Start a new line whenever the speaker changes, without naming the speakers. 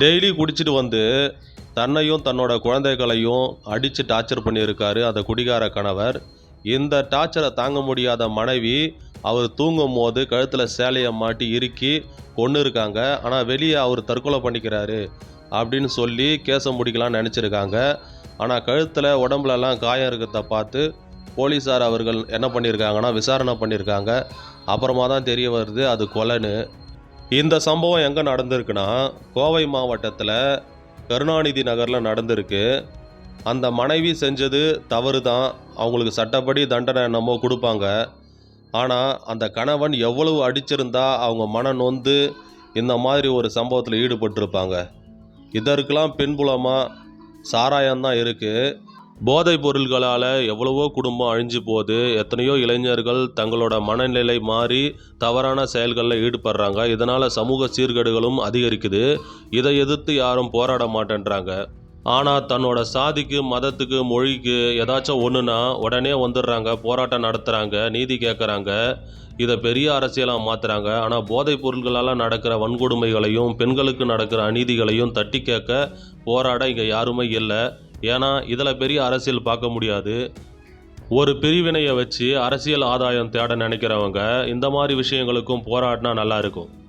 Daily குடிச்சிட்டு வந்து தன்னையும் தன்னோட குழந்தைகளையும் அடித்து டார்ச்சர் பண்ணியிருக்காரு அந்த குடிகார கணவர். இந்த டார்ச்சரை தாங்க முடியாத மனைவி அவர் தூங்கும் போது கழுத்தில் சேலையை மாட்டி இறுக்கி கொண்டு இருக்காங்க ஆனால் வெளியே அவர் தற்கொலை பண்ணிக்கிறாரு அப்படின்னு சொல்லி கேஸை முடிக்கலாம்னு நினச்சிருக்காங்க. ஆனால் கழுத்தில் உடம்புலலாம் காயம் இருக்கிறத பார்த்து போலீஸார் அவர்கள் என்ன பண்ணியிருக்காங்கன்னா விசாரணை பண்ணியிருக்காங்க. அப்புறமா தான் தெரிய வருது அது கொலைன்னு. இந்த சம்பவம் எங்கே நடந்திருக்குன்னா கோவை மாவட்டத்தில் கருணாநிதி நகரில் நடந்திருக்கு. அந்த மனைவி செஞ்சது தவறு தான் அவங்களுக்கு சட்டப்படி தண்டனை என்னமோ கொடுப்பாங்க. ஆனால் அந்த கணவன் எவ்வளவு அடிச்சிருந்தா அவங்க மன நொந்து இந்த மாதிரி ஒரு சம்பவத்தில் ஈடுபட்டிருப்பாங்க. இதற்கெல்லாம் பின்புலமாக சாராயம்தான் இருக்குது போதைப் பொருள்களால் எவ்வளவோ குடும்பம் அழிஞ்சு போகுது. எத்தனையோ இளைஞர்கள் தங்களோட மனநிலை மாறி தவறான செயல்களில் ஈடுபடுறாங்க. இதனால் சமூக சீர்கேடுகளும் அதிகரிக்குது. இதை எதிர்த்து யாரும் போராட மாட்டேன்றாங்க. ஆனால் தன்னோட சாதிக்கு மதத்துக்கு மொழிக்கு ஏதாச்சும் ஒன்றுனா உடனே வந்துடுறாங்க போராட்டம் நடத்துகிறாங்க நீதி கேட்குறாங்க இதை பெரிய அரசியலாக மாற்றுறாங்க ஆனால் போதைப் பொருள்களால் நடக்கிற வன்கொடுமைகளையும் பெண்களுக்கு நடக்கிற அநீதிகளையும் தட்டி கேட்க போராட இங்கே யாருமே இல்லை. ஏன்னா இதில் பெரிய அரசியல் பார்க்க முடியாது. ஒரு பிரிவினையை வச்சு அரசியல் ஆதாயம் தேட நினைக்கிறவங்க இந்த மாதிரி விஷயங்களுக்கும் போராடினா நல்லா இருக்கும்.